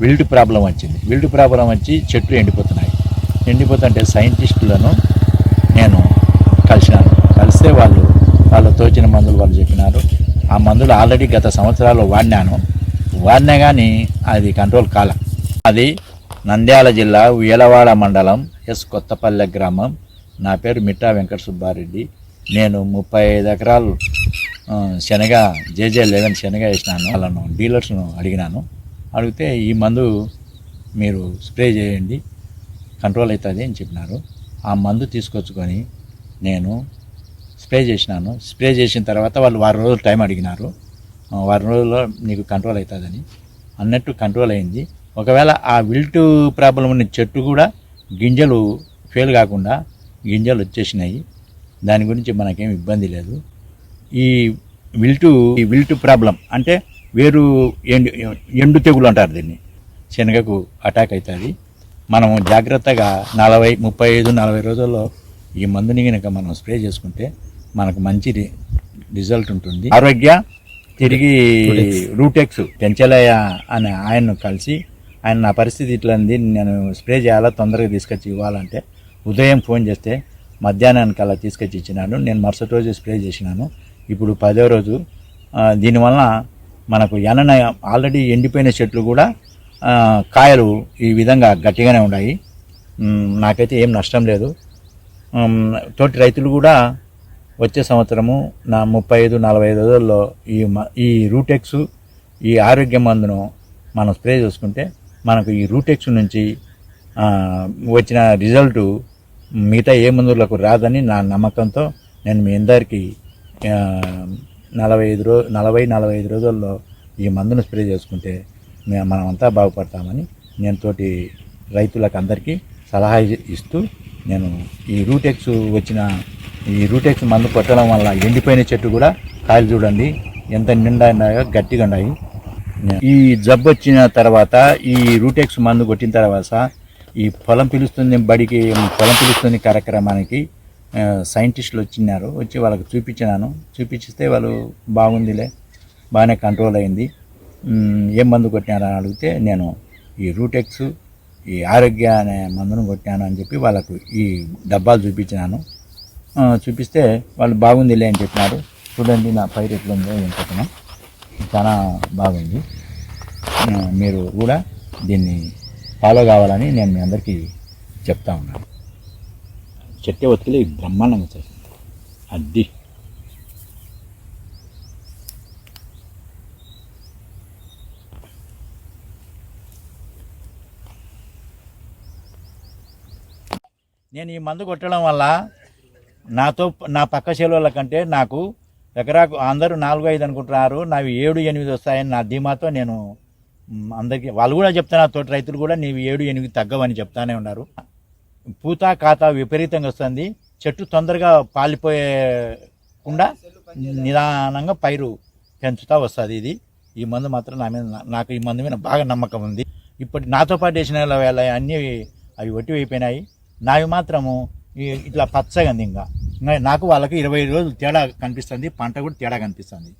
Wild problem వచ్చింది. Wilt problem వచ్చి చెట్లు ఎండిపోతున్నాయి. ఎండిపోతుంటే సైంటిస్టులను నేను కలిసినాను. కలిస్తే వాళ్ళు వాళ్ళు తోచిన మందులు వాళ్ళు చెప్పినారు. ఆ మందులు ఆల్రెడీ గత సంవత్సరాలు వాడినాను. వాడినా కానీ అది కంట్రోల్ కాల. అది నంద్యాల జిల్లా ఉయ్యలవాడ మండలం ఎస్ కొత్తపల్లె గ్రామం. నా పేరు మిట్టా వెంకట సుబ్బారెడ్డి. నేను ముప్పై ఐదు ఎకరాలు శనగ జేజే లెవెన్ శనగ వేసినాను. వాళ్ళను డీలర్స్ను అడిగినాను. అడిగితే ఈ మందు మీరు స్ప్రే చేయండి కంట్రోల్ అవుతుంది అని చెప్పినారు. ఆ మందు తీసుకొచ్చుకొని నేను స్ప్రే చేసినాను. స్ప్రే చేసిన తర్వాత వాళ్ళు వారం రోజులు టైం అడిగినారు. వారం రోజుల్లో నీకు కంట్రోల్ అవుతుందని అన్నట్టు కంట్రోల్ అయింది. ఒకవేళ ఆ విల్టు ప్రాబ్లం ఉన్న చెట్టు కూడా గింజలు ఫెయిల్ కాకుండా గింజలు వచ్చేసినాయి. దాని గురించి మనకేం ఇబ్బంది లేదు. ఈ విల్టు ఈ విల్టు ప్రాబ్లం అంటే వేరు ఎండు ఎండు తెగులు అంటారు దీన్ని. శనగకు అటాక్ అవుతుంది మనం జాగ్రత్తగా నలభై ముప్పై ఐదు నలభై రోజుల్లో ఈ మందుని కనుక మనం స్ప్రే చేసుకుంటే మనకు మంచి రిజల్ట్ ఉంటుంది. ఆరోగ్య తిరిగి రూటెక్స్ పెంచలయ్య అనే ఆయన్ను కలిసి ఆయన నా పరిస్థితి ఇట్లా ఉంది నేను స్ప్రే చేయాలా తొందరగా తీసుకొచ్చి ఇవ్వాలంటే ఉదయం ఫోన్ చేస్తే మధ్యాహ్నానికి అలా తీసుకొచ్చి ఇచ్చినాను. నేను మరుసటి రోజు స్ప్రే చేసినాను. ఇప్పుడు పదో రోజు. దీనివల్ల మనకు ఎనన ఆల్రెడీ ఎండిపోయిన చెట్లు కూడా కాయలు ఈ విధంగా గట్టిగానే ఉన్నాయి. నాకైతే ఏం నష్టం లేదు. తోటి రైతులు కూడా వచ్చే సంవత్సరము నా ముప్పై ఐదు నలభై ఐదు రోజుల్లో ఈ మ- ఈ రూటెక్స్ ఈ ఆరోగ్య మందును మనం స్ప్రే చేసుకుంటే మనకు ఈ రూటెక్స్ నుంచి వచ్చిన రిజల్ట్ మిగతా ఏ మందులకు రాదని నా నమ్మకంతో నేను మీ అందరికీ నలభై ఐదు రో నలభై నలభై ఐదు రోజుల్లో ఈ మందును స్ప్రే చేసుకుంటే మేము మనమంతా బాగుపడతామని నేను తోటి రైతులకు అందరికీ సలహా ఇస్తూ నేను ఈ రూటెక్స్ వచ్చిన ఈ రూటెక్స్ మందు కొట్టడం వల్ల ఎండిపోయిన చెట్టు కూడా కాయలు చూడండి ఎంత నిండా ఉన్నాయో గట్టిగా ఉన్నాయి. ఈ జబ్బు వచ్చిన తర్వాత ఈ రూటెక్స్ మందు కొట్టిన తర్వాత ఈ పొలం పిలుస్తుంది బడికి పొలం పిలుస్తుంది కార్యక్రమానికి సైంటిస్టులు వచ్చినారు వచ్చి వాళ్ళకి చూపించినాను. చూపించిస్తే వాళ్ళు బాగుందిలే బాగానే కంట్రోల్ అయింది. ఏం మందు కొట్టినారని అడిగితే నేను ఈ రూటెక్స్ ఈ ఆరోగ్య అనే మందును కొట్టాను అని చెప్పి వాళ్ళకు ఈ డబ్బాలు చూపించినాను. చూపిస్తే వాళ్ళు బాగుందిలే అని చెప్పినారు. చూడండి నా పైరు ఎట్లుందో ఏం చెప్పినా. చాలా బాగుంది. మీరు కూడా దీన్ని ఫాలో కావాలని నేను మీ అందరికీ చెప్తా ఉన్నాను. చెట్టే ఒత్తిలి బ్రహ్మాండంగా వచ్చేసింది అద్ది. నేను ఈ మందు కొట్టడం వల్ల నాతో నా పక్క చెలువల కంటే నాకు ఎకరాకు అందరూ నాలుగు ఐదు అనుకుంటున్నారు. నావి ఏడు ఎనిమిది వస్తాయని నా ధీమాతో నేను అందరికీ వాళ్ళు కూడా చెప్తాను తోటి రైతులు కూడా నీవి ఏడు ఎనిమిది తగ్గవని చెప్తానే ఉన్నారు. పూత కాత విపరీతంగా వస్తుంది. చెట్టు తొందరగా పాలిపోయేకుండా నిదానంగా పైరు పెంచుతూ వస్తుంది ఇది. ఈ మందు మాత్రం నా మీద నాకు ఈ మందు మీద బాగా నమ్మకం ఉంది. ఇప్పటి నాతో పాటు వేసిన వేళ అన్నీ అవి ఒట్టివైపోయినాయి నావి మాత్రము ఇట్లా పచ్చగా ఉంది ఇంకా. ఇంకా నాకు వాళ్ళకి ఇరవై రోజులు తేడా కనిపిస్తుంది. పంట కూడా తేడా కనిపిస్తుంది.